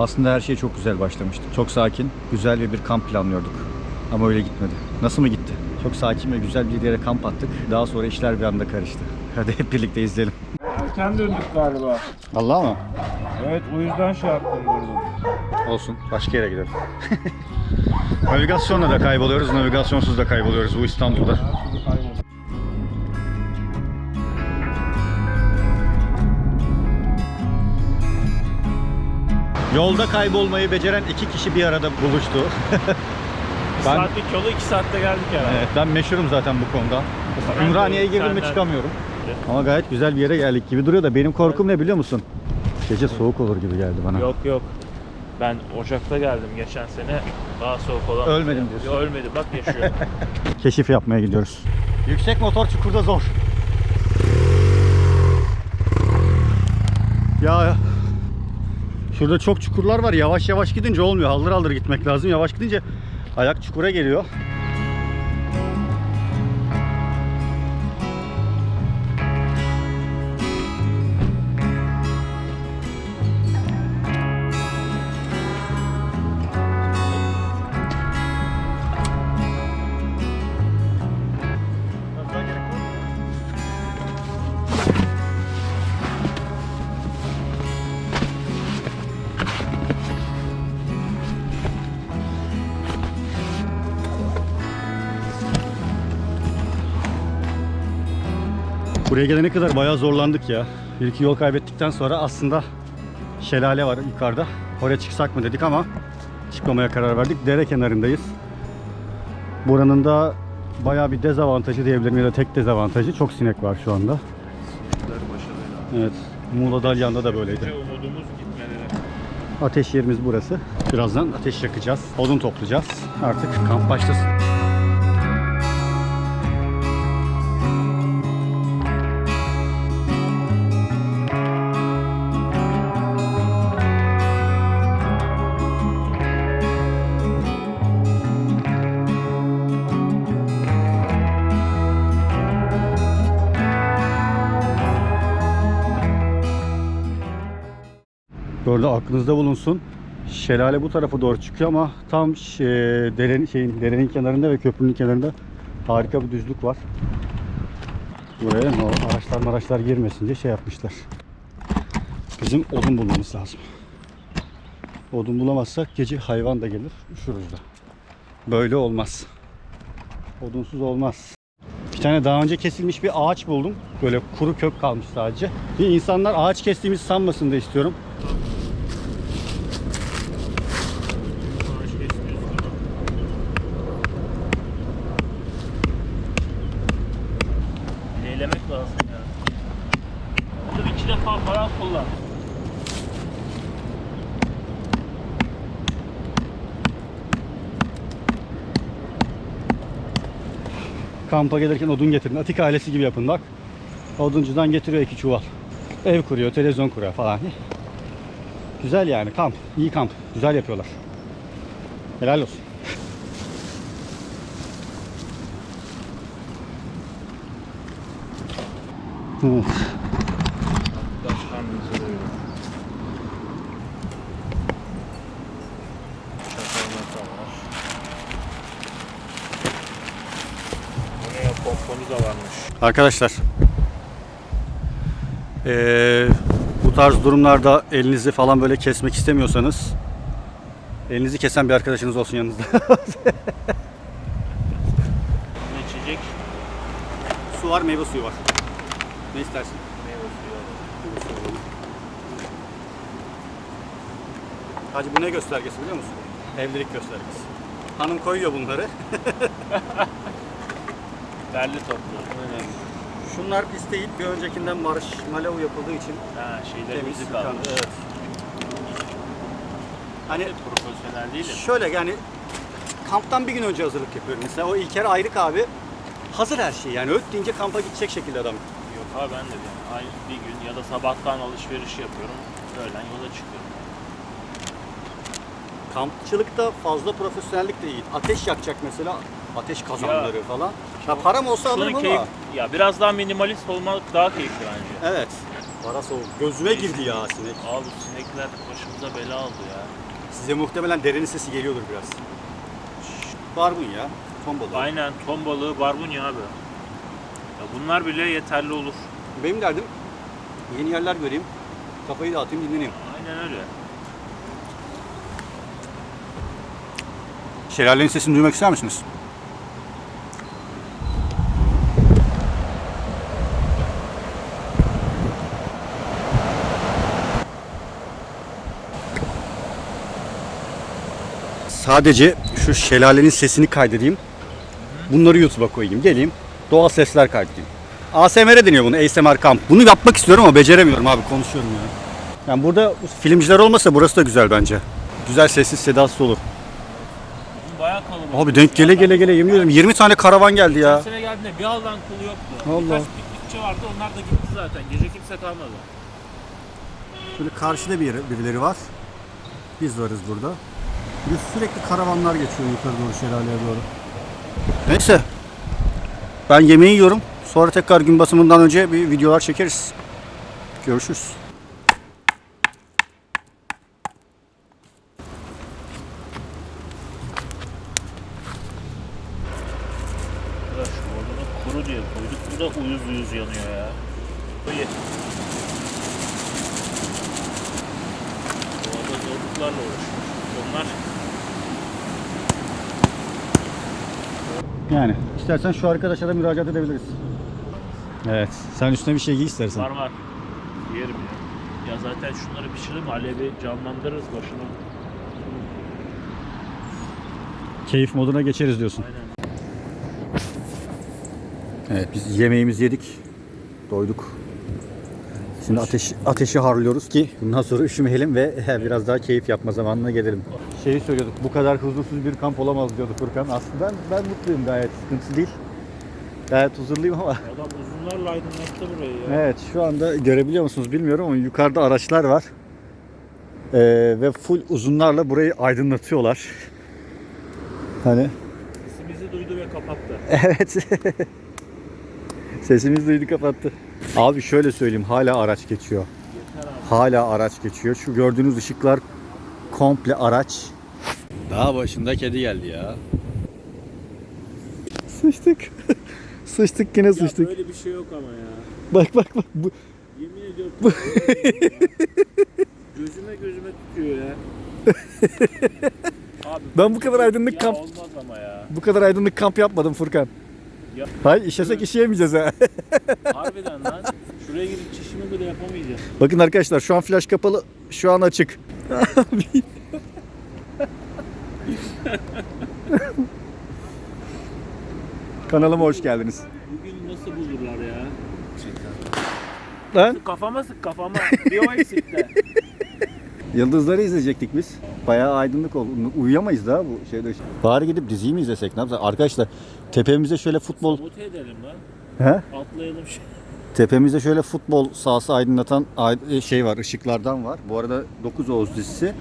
Aslında her şey çok güzel başlamıştı. Çok sakin, güzel ve bir kamp planlıyorduk. Ama öyle gitmedi. Nasıl mı gitti? Çok sakin ve güzel bir yere kamp attık. Daha sonra işler bir anda karıştı. Hadi hep birlikte izleyelim. Erken döndük galiba. Allah mı? Evet o yüzden şey yaptım durdum. Olsun. Başka yere gidelim. Navigasyonla da kayboluyoruz, navigasyonsuz da kayboluyoruz bu İstanbul'da. Yolda kaybolmayı beceren iki kişi bir arada buluştu. Ben- saatlik yolu 2 saatte geldik herhalde. Evet, ben meşhurum zaten bu konuda. Ümraniye'ye girdim mi çıkamıyorum. Ama gayet güzel bir yere geldik gibi duruyor da benim korkum ne biliyor musun? Gece soğuk olur gibi geldi bana. Yok yok. Ben Ocak'ta geldim geçen sene. Daha soğuk olan. Ölmedim diyorsun. Yo, ölmedim bak yaşıyor. Keşif yapmaya gidiyoruz. Yüksek motor çukurda zor. Ya şurada çok çukurlar var. Yavaş yavaş gidince olmuyor. Haldır haldır gitmek lazım. Yavaş gidince ayak çukura geliyor. Buraya gelene kadar bayağı zorlandık ya. Bir iki yol kaybettikten sonra aslında şelale var yukarıda. Oraya çıksak mı dedik ama çıkmamaya karar verdik. Dere kenarındayız. Buranın da bayağı bir dezavantajı diyebilirim ya da tek dezavantajı çok sinek var şu anda. Evet. Muğla Dalyan'da da böyleydi. Ateş yerimiz burası. Birazdan ateş yakacağız. Odun toplayacağız. Artık kamp başlasın. Bu arada aklınızda bulunsun. Şelale bu tarafa doğru çıkıyor ama tam şey, derenin, şeyin, derenin kenarında ve köprünün kenarında harika bir düzlük var. Buraya no, araçlar araçlar girmesin diye şey yapmışlar. Bizim odun bulmamız lazım. Odun bulamazsak gece hayvan da gelir üşürüz de. Böyle olmaz. Odunsuz olmaz. Bir tane daha önce kesilmiş bir ağaç buldum. Böyle kuru kök kalmış sadece. İnsanlar ağaç kestiğimizi sanmasın da istiyorum. Ağaç kesiyorsun. Leylemek lazım ya. Dur iki defa falan kullan. Kampa gelirken odun getirin. Atik ailesi gibi yapın bak. Oduncudan getiriyor iki çuval. Ev kuruyor, televizyon kuruyor falan. Güzel yani kamp. iyi kamp. Güzel yapıyorlar. Helal olsun. Evet. Taş karnımızı doyurun. Çatallar da var. Buraya pomponu da varmış. Arkadaşlar eee, bu tarz durumlarda elinizi falan böyle kesmek istemiyorsanız elinizi kesen bir arkadaşınız olsun yanınızda. Ne içecek? su var meyve suyu var. Ne istersin? Meyve suyu. Hacı bu ne göstergesi biliyor musun? Evlilik göstergesi. Hanım koyuyor bunları. Derli toplu. Şunlar pis değil. Bir öncekinden marshmallow yapıldığı için Ha şeyler temiz kaldı. kalmış. Evet. Hani Hani profesyonel değilim. şöyle yani kamptan bir gün önce hazırlık yapıyorum. Mesela o İlker Ayrık abi hazır her şey yani öt deyince kampa gidecek şekilde adam. Yok abi ben de yani ay bir gün ya da sabahtan alışveriş yapıyorum. Öğlen yola çıkıyorum. Kampçılıkta fazla profesyonellik de iyi. Ateş yakacak mesela. Ateş kazanları falan. Ya param olsa alırım ama. keyif, ya biraz daha minimalist olmak daha keyifli bence. Evet. Para soğuk. Gözüme girdi ya sinek. Abi sinekler başımıza bela aldı ya. Size muhtemelen derenin sesi geliyordur biraz. Barbun ya. Ton balığı. Aynen ton balığı barbunya abi. Ya bunlar bile yeterli olur. Benim derdim yeni yerler göreyim. Kafayı dağıtayım dinleneyim. Aynen öyle. Şelalenin sesini duymak ister misiniz? Sadece şu şelalenin sesini kaydedeyim. Bunları YouTube'a koyayım. Geleyim. Doğal sesler kaydedeyim. ASMR deniyor bunu. ASMR Camp. Bunu yapmak istiyorum ama beceremiyorum abi. Konuşuyorum ya. Yani burada filmciler olmasa burası da güzel bence. Güzel sessiz sedasız olur. Bayağı kalabalık. Abi denk gele gele gele yemin ediyorum 20 tane karavan geldi Geçen ya. sene geldiğinde bir aldan kulu yoktu. Allah. Birkaç piknikçi vardı onlar da gitti zaten. Gece kimse kalmadı. Şöyle karşıda bir birileri var. Biz varız burada. De sürekli karavanlar geçiyor yukarı doğru şelaleye doğru. Neyse. Ben yemeği yiyorum. Sonra tekrar gün basımından önce bir videolar çekeriz. Görüşürüz. Ulan şu odunu kuru diye koyduk. Bu da uyuz uyuz yanıyor ya. Bu ye. Doğada zorluklarla uğraşıyor. Onlar Yani istersen şu arkadaşa da müracaat edebiliriz. Evet. Sen üstüne bir şey giy istersen. var var. Yerim ya. Ya zaten şunları pişirelim alevi canlandırırız başına. Keyif moduna geçeriz diyorsun. Aynen. Evet biz yemeğimizi yedik. Doyduk. Şimdi ateş, ateşi harlıyoruz ki bundan sonra üşümeyelim ve biraz daha keyif yapma zamanına gelelim. Şeyi söylüyorduk bu kadar huzursuz bir kamp olamaz diyordu Furkan. Aslında ben, ben mutluyum gayet sıkıntı değil. Gayet huzurluyum ama. Adam uzunlarla aydınlattı burayı ya. Evet şu anda görebiliyor musunuz bilmiyorum ama yukarıda araçlar var. Ee, ve full uzunlarla burayı aydınlatıyorlar. Hani Sesimizi duydu ve kapattı. Evet. Sesimiz duydu kapattı. Abi şöyle söyleyeyim hala araç geçiyor. Hala araç geçiyor. Şu gördüğünüz ışıklar komple araç. Daha başında kedi geldi ya. Sıçtık. sıçtık yine Ya sıçtık. böyle bir şey yok ama ya. Bak bak bak. Bu, Yemin ediyorum. gözüme gözüme tutuyor ya. Abi, Ben bu kadar aydınlık ya kamp- olmaz ama ya. bu kadar aydınlık kamp yapmadım Furkan. Ya. Hayır işesek işeyemeyeceğiz ha. Harbiden lan. Şuraya gidip çişimi bile yapamayacağım. Bakın arkadaşlar şu an flash kapalı. Şu an açık. Kanalıma hoş geldiniz. Bugün nasıl bulurlar ya? Lan Kafama sık kafama. Bir o eksikti. yıldızları izleyecektik biz. Bayağı aydınlık oldu. Uyuyamayız daha bu şeyde. Bari gidip diziyi mi izlesek ne yapsak? Arkadaşlar tepemizde şöyle futbol Sabote edelim lan. He? Atlayalım şu. Tepemizde şöyle futbol sahası aydınlatan ay- şey var, ışıklardan var. Bu arada 9 Oğuz dizisi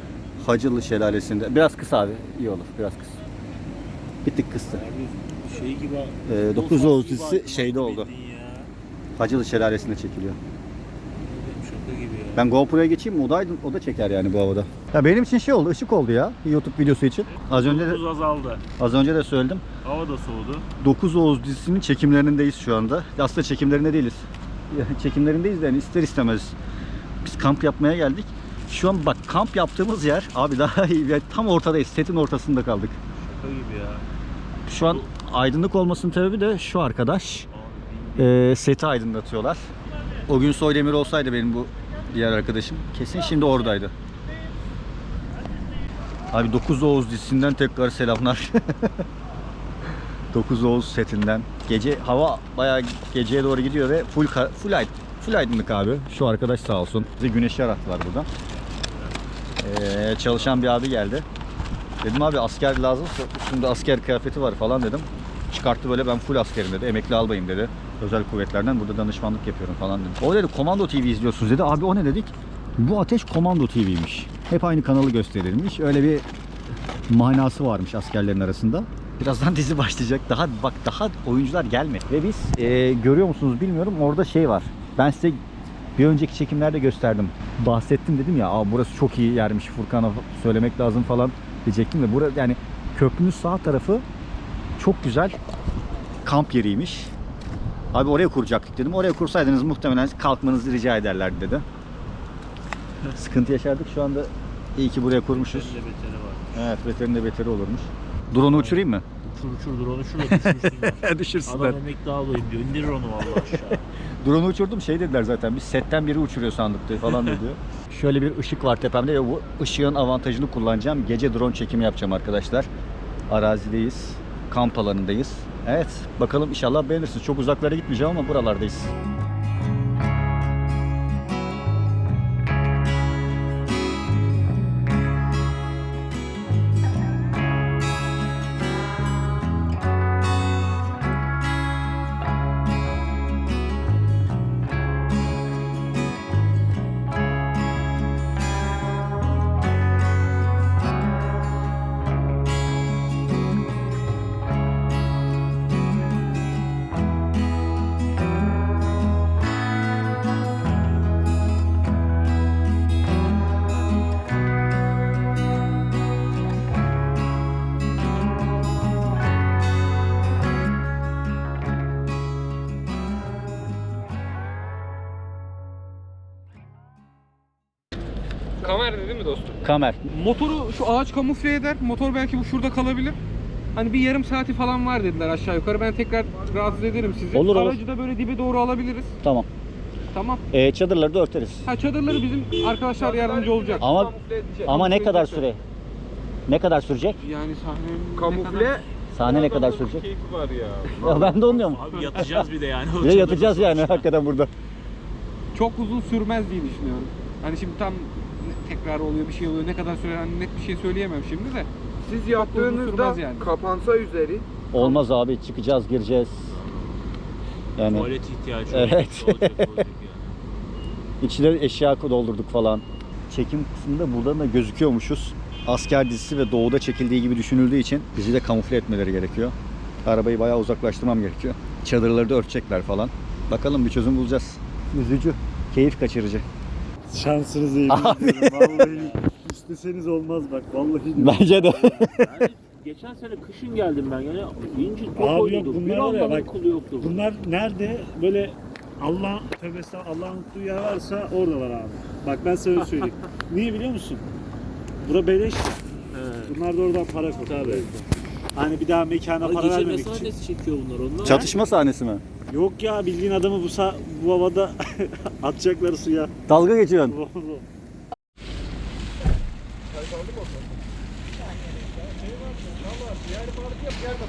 Hacılı Şelalesi'nde. Biraz kısa abi, iyi olur, biraz kısa. Bir tık kıstı. Abi şey gibi. Ee, futbol 9 sahası Oğuz dizisi şeyde oldu. Hacılı Şelalesi'nde çekiliyor. Ben GoPro'ya geçeyim mi? O da, aydın, o da çeker yani bu havada. Ya benim için şey oldu, ışık oldu ya YouTube videosu için. Az önce de Tuz azaldı. az önce de söyledim. Hava da soğudu. 9 Oğuz dizisinin çekimlerindeyiz şu anda. Aslında çekimlerinde değiliz. Çekimlerindeyiz de yani ister istemez biz kamp yapmaya geldik. Şu an bak kamp yaptığımız yer abi daha iyi. Yani tam ortadayız. Setin ortasında kaldık. Şaka gibi ya. Şu an aydınlık olmasının sebebi de şu arkadaş. Ee, seti aydınlatıyorlar. O gün Soydemir olsaydı benim bu diğer arkadaşım kesin şimdi oradaydı. Abi 9 Oğuz dizisinden tekrar selamlar. 9 Oğuz setinden. Gece hava bayağı geceye doğru gidiyor ve full full ayd full aydınlık abi. Şu arkadaş sağ olsun. Bize güneşi arattılar burada. Ee, çalışan bir abi geldi. Dedim abi asker lazımsa üstümde asker kıyafeti var falan dedim. Çıkarttı böyle ben full askerim dedi. Emekli albayım dedi. Özel kuvvetlerden burada danışmanlık yapıyorum falan dedi. O dedi Komando TV izliyorsunuz dedi. Abi o ne dedik? Bu Ateş Komando TV'ymiş. Hep aynı kanalı gösterilmiş. Öyle bir manası varmış askerlerin arasında. Birazdan dizi başlayacak. Daha bak daha oyuncular gelmedi. Ve biz e, görüyor musunuz bilmiyorum orada şey var. Ben size Bir önceki çekimlerde gösterdim. Bahsettim dedim ya Aa, burası çok iyi yermiş Furkan'a söylemek lazım falan diyecektim de burası yani köprünün sağ tarafı çok güzel kamp yeriymiş. Abi oraya kuracaktık dedim. Oraya kursaydınız muhtemelen kalkmanızı rica ederlerdi dedi. Sıkıntı yaşardık. Şu anda iyi ki buraya kurmuşuz. Beterinde beteri var. Evet beterin de beteri olurmuş. Drone'u uçurayım mı? Uçur uçur drone'u şurada düşürsünler. Düşürsünler. Adam emekli ağlayayım diyor. İndirir onu vallahi aşağı. Drone'u uçurdum şey dediler zaten biz setten biri uçuruyor sandık diye falan diyor. Şöyle bir ışık var tepemde ve bu ışığın avantajını kullanacağım. Gece drone çekimi yapacağım arkadaşlar. Arazideyiz. Kamp alanındayız. Evet bakalım inşallah beğenirsiniz. Çok uzaklara gitmeyeceğim ama buralardayız. Mi dostum? Kamer. Motoru şu ağaç kamufle eder. Motor belki bu şurada kalabilir. Hani bir yarım saati falan var dediler aşağı yukarı. Ben tekrar rahatsız ederim sizi. Olur, olur. Aracı da böyle dibe doğru alabiliriz. Tamam. Tamam. Ee, çadırları da örteriz. Ha çadırları bizim arkadaşlar yardımcı olacak. Ama ama ne kadar süre? Ne kadar sürecek? Yani sahnenin Kamufle Sahne ne kadar sürecek? keyfi var ya. Ya ben de olmuyor mu? Abi yatacağız bir de yani. Bir de yatacağız yani hakikaten burada. çok uzun sürmez diye düşünüyorum. Hani şimdi tam tekrar oluyor bir şey oluyor. Ne kadar süre hani net bir şey söyleyemem şimdi de. Siz yaptığınızda yani. kapansa üzeri Olmaz abi çıkacağız gireceğiz. Yani Tuvalet ihtiyacı Evet. olacak, olacak, olacak yani. içine eşya doldurduk falan. Çekim kısmında buradan da gözüküyormuşuz. Asker dizisi ve doğuda çekildiği gibi düşünüldüğü için bizi de kamufle etmeleri gerekiyor. Arabayı bayağı uzaklaştırmam gerekiyor. Çadırları da örtecekler falan. Bakalım bir çözüm bulacağız. Üzücü, keyif kaçırıcı. Şansınız iyi. Vallahi isteseniz olmaz bak. Vallahi. Bence de. Yani geçen sene kışın geldim ben yani inci top Abi yok, oynuyorduk. bunlar Bir var ya, bak, kulu yoktu. Bunlar nerede böyle Allah tövbe estağfurullah, Allah'ın unuttuğu yer varsa orada var abi. Bak ben sana öyle söyleyeyim. Niye biliyor musun? Bura beleş ya. He. Bunlar da oradan para. Tabii. Hani bir daha mekana para Gece vermemek için. sahnesi çekiyor bunlar onlar? Çatışma sahnesi mi? Yok ya bildiğin adamı bu, sa- bu havada atacakları suya. Dalga geçiyorsun.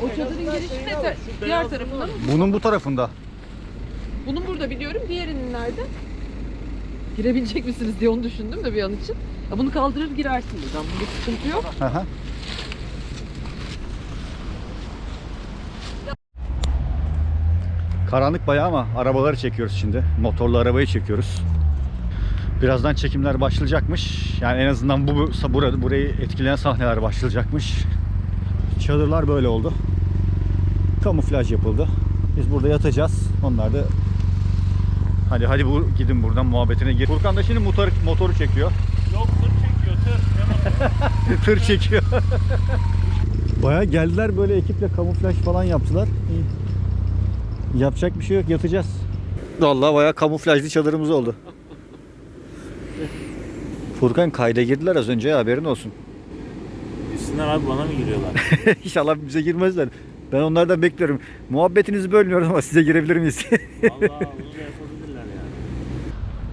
O çadırın girişi de te- diğer tarafında mı? Bunun bu tarafında. Bunun burada biliyorum. Diğerinin nerede? Girebilecek misiniz diye onu düşündüm de bir an için. Ya bunu kaldırır girersiniz. Ben bunda sıkıntı yok. Aha. Karanlık bayağı ama arabaları çekiyoruz şimdi. Motorlu arabayı çekiyoruz. Birazdan çekimler başlayacakmış. Yani en azından bu bu- burada burayı etkileyen sahneler başlayacakmış. Çadırlar böyle oldu. Kamuflaj yapıldı. Biz burada yatacağız. Onlar da Hadi hadi bu gidin buradan muhabbetine gir. Furkan da şimdi motor, motoru çekiyor. Yok tır çekiyor tır. Tır çekiyor. Baya geldiler böyle ekiple kamuflaj falan yaptılar. İyi. Yapacak bir şey yok yatacağız. Vallahi baya kamuflajlı çadırımız oldu. Furkan kayda girdiler az önce haberin olsun. Üstünden abi bana mı giriyorlar? İnşallah bize girmezler. Ben onlardan bekliyorum. Muhabbetinizi bölmüyoruz ama size girebilir miyiz? Vallahi bunu da yapabilirler yani.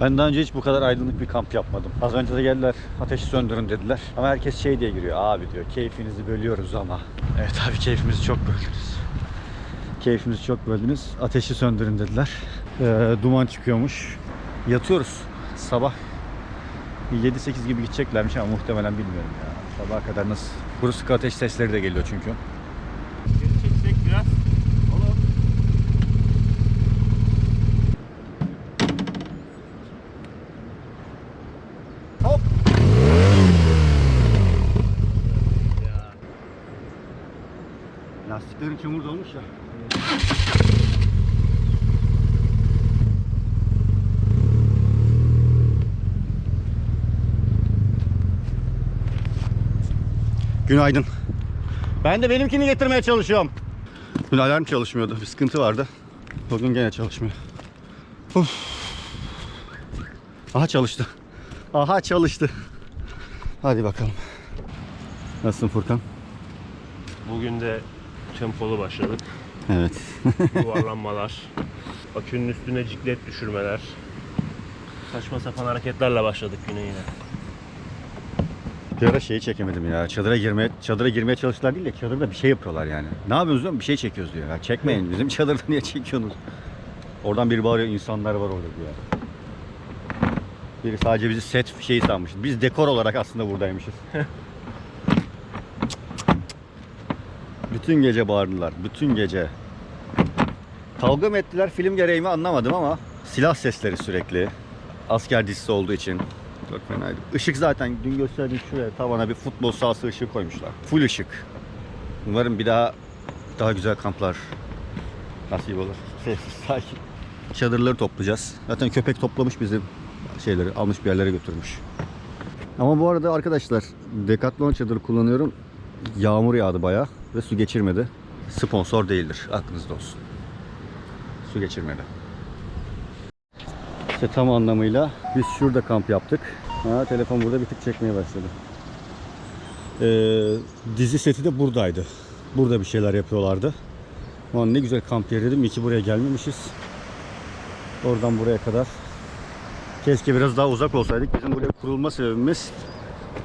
Ben daha önce hiç bu kadar aydınlık bir kamp yapmadım. Az önce de geldiler ateşi söndürün dediler. Ama herkes şey diye giriyor. Abi diyor keyfinizi bölüyoruz ama. Evet abi keyfimizi çok böldünüz. Keyfimizi çok böldünüz. Ateşi söndürün dediler. Ee, duman çıkıyormuş. Yatıyoruz. Sabah bir 7-8 gibi gideceklermiş ama muhtemelen bilmiyorum ya. Sabaha kadar nasıl? Kuru sıkı ateş sesleri de geliyor çünkü. Çeksek biraz. Olur. Lastiklerin çamur dolmuş ya. Günaydın. Ben de benimkini getirmeye çalışıyorum. Dün alarm çalışmıyordu. Bir sıkıntı vardı. Bugün gene çalışmıyor. Of. Aha çalıştı. Aha çalıştı. Hadi bakalım. Nasılsın Furkan? Bugün de tempolu başladık. Evet. Yuvarlanmalar, akünün üstüne ciklet düşürmeler. Saçma sapan hareketlerle başladık güne yine. Bir ara şeyi çekemedim ya. Çadıra girmeye çadıra girmeye çalıştılar değil de çadırda bir şey yapıyorlar yani. Ne yapıyorsunuz diyorum bir şey çekiyoruz diyor. Ya çekmeyin bizim çadırda niye çekiyorsunuz? Oradan biri bağırıyor insanlar var orada diyor. Biri sadece bizi set şeyi sanmış. Biz dekor olarak aslında buradaymışız. bütün gece bağırdılar. Bütün gece. Kavga mı ettiler film gereği mi anlamadım ama silah sesleri sürekli. Asker dizisi olduğu için. Çok fenaydı. Işık zaten dün gösterdiğim şuraya tavana bir futbol sahası ışığı koymuşlar. Full ışık. Umarım bir daha daha güzel kamplar nasip olur. Sessiz sakin. Çadırları toplayacağız. Zaten köpek toplamış bizim şeyleri almış bir yerlere götürmüş. Ama bu arada arkadaşlar Decathlon çadırı kullanıyorum. Yağmur yağdı bayağı ve su geçirmedi. Sponsor değildir. Aklınızda olsun. Su geçirmedi. İşte tam anlamıyla biz şurada kamp yaptık. Ha, telefon burada bir tık çekmeye başladı. Ee, dizi seti de buradaydı. Burada bir şeyler yapıyorlardı. Ulan ne güzel kamp yeri dedim. İyi ki buraya gelmemişiz. Oradan buraya kadar. Keşke biraz daha uzak olsaydık. Bizim buraya kurulma sebebimiz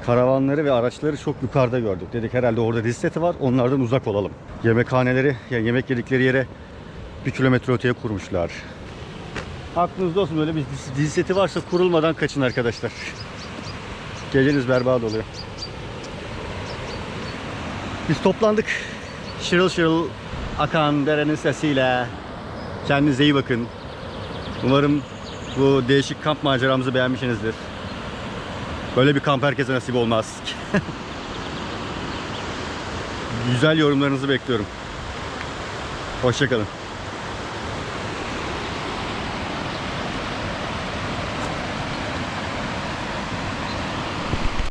karavanları ve araçları çok yukarıda gördük. Dedik herhalde orada dizi seti var. Onlardan uzak olalım. Yemekhaneleri, yani yemek yedikleri yere bir kilometre öteye kurmuşlar. Aklınızda olsun böyle bir seti varsa kurulmadan kaçın arkadaşlar. Geceniz berbat oluyor. Biz toplandık. Şırıl şırıl akan derenin sesiyle. Kendinize iyi bakın. Umarım bu değişik kamp maceramızı beğenmişsinizdir. Böyle bir kamp herkese nasip olmaz. Güzel yorumlarınızı bekliyorum. Hoşçakalın.